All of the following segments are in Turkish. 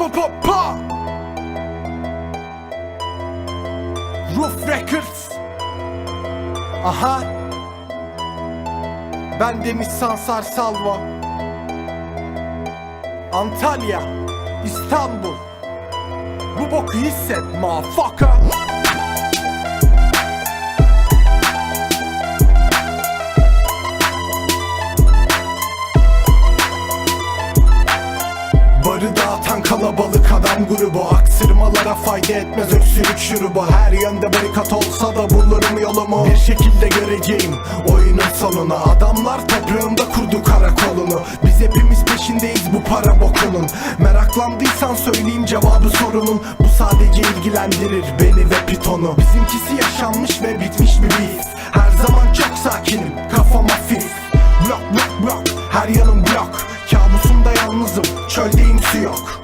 pa pa pa. Roof Records. Aha. Ben Deniz Sansar Salva. Antalya İstanbul. Bu boku hisset motherfucker fayda etmez öksürük şurubu. Her yönde barikat olsa da bulurum yolumu. Bir şekilde göreceğim oyunun sonunu. Adamlar toprağımda kurdu karakolunu. Biz hepimiz peşindeyiz bu para bokunun. Meraklandıysan söyleyeyim cevabı sorunun. Bu sadece ilgilendirir beni ve pitonu. Bizimkisi yaşanmış ve bitmiş bir biz Her zaman çok sakinim kafam hafif. Blok blok blok her yanım blok. Kabusumda yalnızım çöldeyim su yok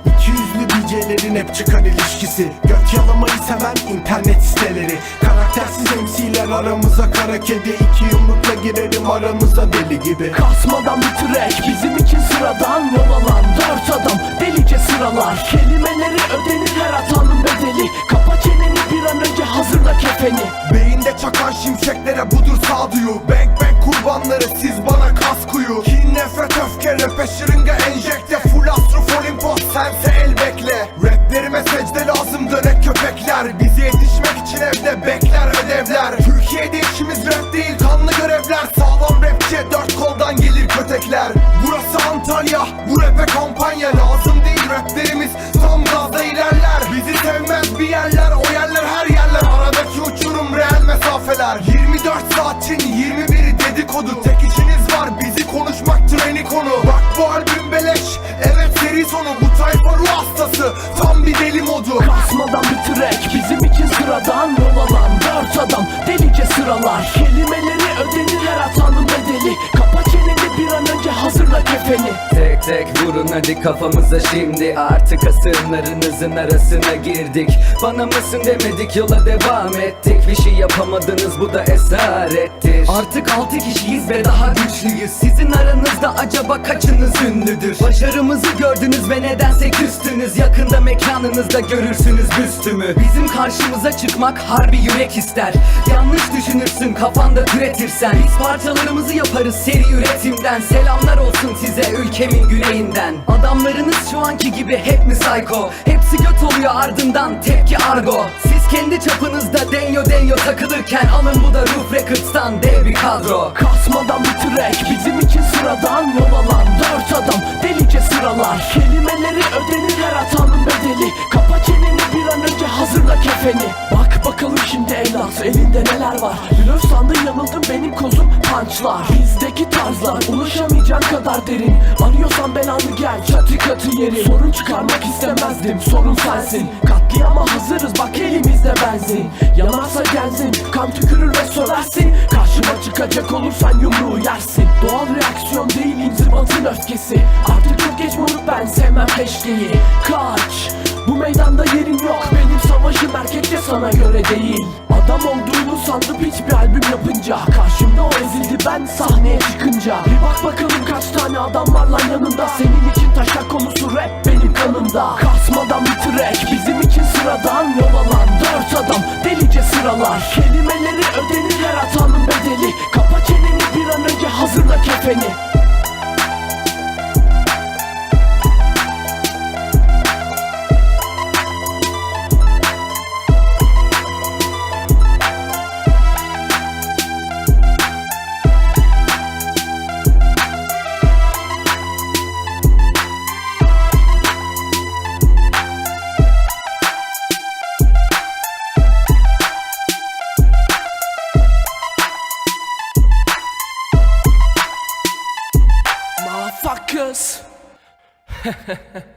DJ'lerin hep çıkar ilişkisi. Göt yalamayı seven internet siteleri. Karaktersiz MC'ler aramıza kara kedi İki yumrukla girerim aranıza deli gibi. Kasmadan bir track bizim için sıradan Yol alan dört adam. Delice sıralar Kelimeleri ödenir her hatanın bedeli. Kapa çeneni bir an önce hazırla kefeni. Beyinde çakan şimşeklere budur sağduyu. Bang bang kurbanları siz bana kas kuyu. Kin nefret öfke rap'e şırınga enjekte Burası Antalya bu rap'e kampanya Lazım değil. Raplerimiz tam gazda ilerler. Bizi sevmez bir yerler o yerler her yerler. Aradaki uçurum reel mesafeler. 24 saatin 21'i dedikodu. Tek işiniz var bizi konuşmak treni konu. Bak bu albüm beleş evet seri sonu. Bu tayfa ruh hastası tam bir deli modu. Kasmadan bir track bizim için sıradan Yol alan dört adam. Delice sıralar Kelimeleri kefeni Tek tek vurun hadi kafamıza şimdi. Artık asırlarınızın arasına girdik. Bana mısın demedik yola devam ettik. Bir şey yapamadınız bu da esarettir. Artık altı kişiyiz ve daha güçlüyüz. Sizin aranızda acaba kaçınız ünlüdür? Başarımızı gördünüz ve nedense küstünüz. Yakında mekanınızda görürsünüz büstümü. Bizim karşımıza çıkmak harbi yürek ister. Yanlış düşünürsün kafanda türetirsen. Biz parçalarımızı yaparız seri üretimden. Selamlar olsun size ülkemin güneyinden. Adamlarınız şu anki gibi hep mi psycho? Hepsi göt oluyor ardından tepki argo. Siz kendi çapınızda denyo denyo takılırken Alın bu da Roof Records'tan dev bir kadro. Kasmadan bir track bizim için sıradan Yol alan dört adam. Delice sıralar Kelimeleri ödenir her hatanın bedeli. Kapa çeneni bir an önce hazırla kefeni. Bak bakalım şimdi Elas elinde neler var? Blöf sandın yanıldın benim kozum punchlar Bizdeki tarzlar ulaşamayacağın kadar derin. Arıyorsan belanı gel çatı katı yeri Sorun çıkarmak istemezdim sorun sensin. Katliama hazırız bak elimizde benzin. Yanarsa gelsin kan tükürür ve söversin. Karşıma çıkacak olursan yumruğu yersin. Doğal reaksiyon değil inzibatın öfkesi. Artık çok geç moruk ben sevmem peşkeyi. Kaç bu meydanda yerin yok. Benim savaşım erkekçe sana göre değil Adam olduğunu sandım hiçbir albüm yapınca. Karşımda o ezildi ben sahneye çıkınca. Bir bak bakalım kaç tane adam var lan yanında. Senin Motherfuckers